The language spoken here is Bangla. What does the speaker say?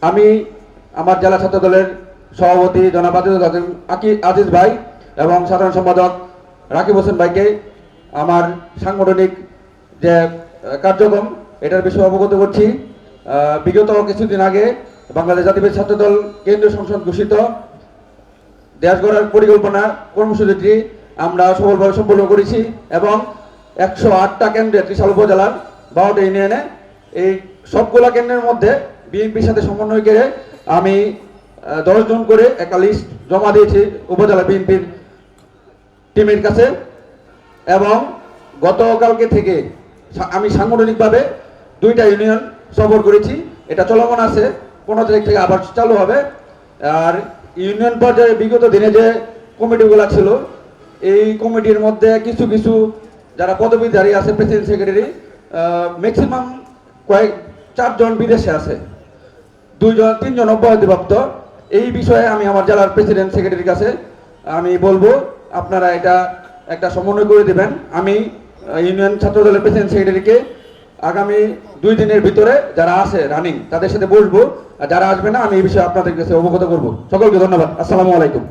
আমি আমার জেলা ছাত্র দলের সভাপতি জনাব হাসান আকি- আজিজ ভাই এবং সাধারণ সম্পাদক রাকিব হোসেন ভাইকে আমার সাংগঠনিক যে কার্যক্রম, এটার বিষয়ে অবগত করছি। বিগত কিছুদিন আগে বাংলাদেশ জাতীয় ছাত্র দল কেন্দ্রীয় সংসদ ঘোষিত। দেশ গড়ার পরিকল্পনা, কর্মসূচিটি আমরা সফলভাবে সম্পন্ন করেছি এবং একশো আটটা কেন্দ্রে ত্রিশাল উপজেলার বারোটা ইউনিয়নে এই সবগুলা কেন্দ্রের মধ্যে বিএনপির সাথে সমন্বয় করে আমি দশ জন করে একটা লিস্ট জমা দিয়েছি উপজেলা বিএনপির টিমের কাছে। এবং গতকালকে থেকে আমি সাংগঠনিকভাবে দুইটা ইউনিয়ন সফর করেছি। এটা চলমান আছে, পনেরো তারিখ থেকে আবার চালু হবে। আর ইউনিয়ন পর্যায়ে বিগত দিনে যে কমিটিগুলো ছিল, এই কমিটির মধ্যে কিছু কিছু যারা পদবীধারী আছে প্রেসিডেন্ট সেক্রেটারি ম্যাক্সিমাম কয়েক চারজন বিদেশে আছে। দুইজন, তিনজন অব্যাহতিপ্রাপ্ত এই বিষয়ে আমি আমার জেলার প্রেসিডেন্ট সেক্রেটারির কাছে, আমি বলব, আপনারা এটা একটা সমন্বয় করে দেবেন। আমি ইউনিয়ন ছাত্র দলের প্রেসিডেন্ট সেক্রেটারিকে আগামী দুই দিনের ভিতরে যারা আছে রানিং তাদের সাথে বসবো। আর যারা আসবে না, আমি এই বিষয়ে আপনাদের কাছে অবগত করব। সকলকে ধন্যবাদ। আসসালামু আলাইকুম।